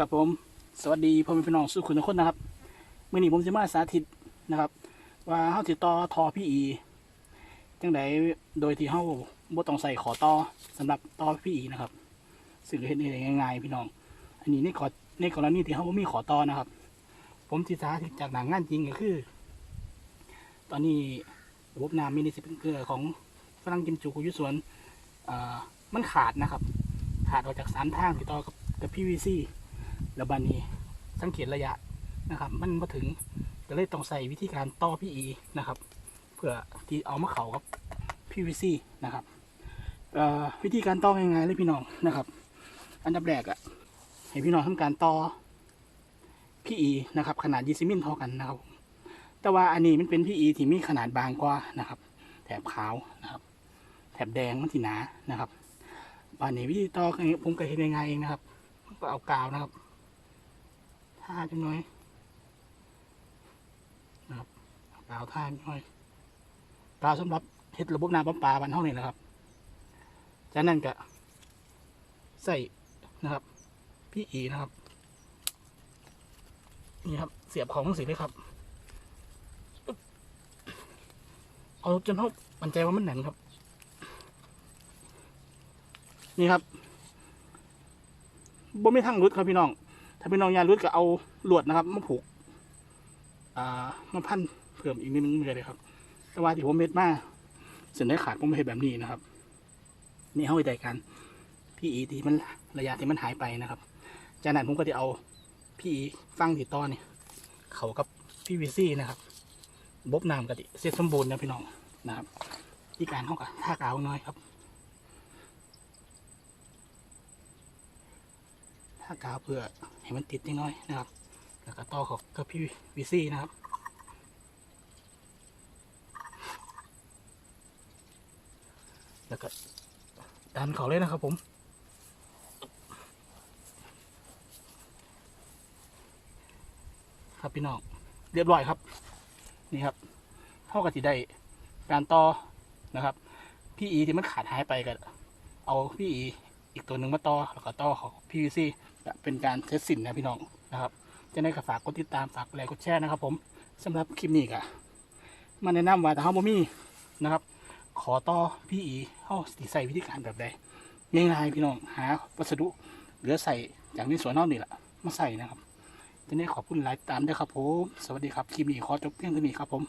กับผม สวัสดีพ่อแม่พี่น้องสุขุนทุกคนนะครับเมื่อนี้ผมจะมาสาธิตนะครับ ว่าเฮาติดต่อทอพี่อีจังไดโดยที่เฮาบ่ต้องใส่ขอต่อสำหรับต่อพี่อีนะครับซึ่งเฮ็ดได้ง่ายๆพี่น้อง อันนี้ในขอในกรณีที่เฮาบ่มีขอต่อนะครับ ผมสิสาธิตจากหนังงานจริงก็คือ ตอนนี้ระบบน้ำมินิสปริงเกอร์ของฝรั่งกิมจูกุยุสวนอ่ามันขาดนะครับ ขาดออกจากสามทางติดต่อกับกับ PVC แล้วบานนี้สังเกตระยะนะครับ มันมาถึงก็เลยต้องใส่วิธีการต่อ PE นะครับ เพื่อที่เอามาเขากับ PVC นะครับวิธีการต่อยังไงเลยพี่น้องนะครับ อันดับแรกอะให้พี่น้องทำการต่อ PE นะครับ ขนาดยีซิมินเท่ากันนะครับ แต่ว่าอันนี้มันเป็น PE ที่มีขนาดบางกว่านะครับ แถบขาวนะครับแถบแดงมันที่หนานะครับบานนี้วิธีต่อคือผมก็เห็นยังไงเองนะครับก็เอากาวนะครับ ท่าจังน้อยนะครับเอากาวท่าจังน้อยกาวสำหรับเฮ็ดระบบน้ำประปาบ้านเทานี้นะครับ จากนั้นก็ใส่นะครับ พี่อีนะครับ นี่ครับ เสียบของสีเลยครับ เอาจนเท่ามันใจว่ามันแน่นครับ นี่ครับบ่ไม่ทั้งรุดครับพี่น้อง ถ้าพี่น้องยากรุดก็เอาลวดนะครับมาผูกอ่ามาพันเพิ่มอีกนิดนึงเลยครับ แต่ว่าที่ผมเม็ดมาเส้นได้ขาดผมไม่เห็นแบบนี้นะครับนี่เข้าใจกันพี่อีที่มันระยะที่มันหายไปนะครับ จากนั้นผมก็จะเอาพี่อีฟังติดต่อเนี่ยเขากับพี่วีซี่นะครับบบน้ำกะดิเสร็จสมบูรณ์นะพี่น้องนะครับที่การเข้ากับท่ากาวน้อยครับ ท่ากาวเพื่อให้มันติดนิดน้อยนะครับ แล้วก็ต่อของกับพี่วีซี่นะครับแล้วก็ดันเขาเลยนะครับผมครับพี่น้องเรียบร้อยครับ นี่ครับเท่ากับที่ได้การต่อนะครับ พี่อีที่มันขาดหายไปก็เอาพี่อีอีกตัวหนึ่งมาต่อแล้วก็ต่อของ PVC จะเป็นการเทสสินนะพี่น้องนะครับจะได้กับฝากกดติดตามฝากกดไลค์กดแชร์นะครับผมสำหรับคลิปนี้ก็มาแนะนำว่าถ้าเฮาบ่มีนะครับ ขอต่อพี่อีเฮาสิใส่วิธีการแบบใดง่ายๆพี่น้องหาวัสดุเหลือใส่อย่างในสวนเฮานี่แหละมาใส่นะครับจะได้ขอบคุณหลายตามด้วยครับผม สวัสดีครับคลิปนี้ขอจบเพียงเท่านี้ครับผม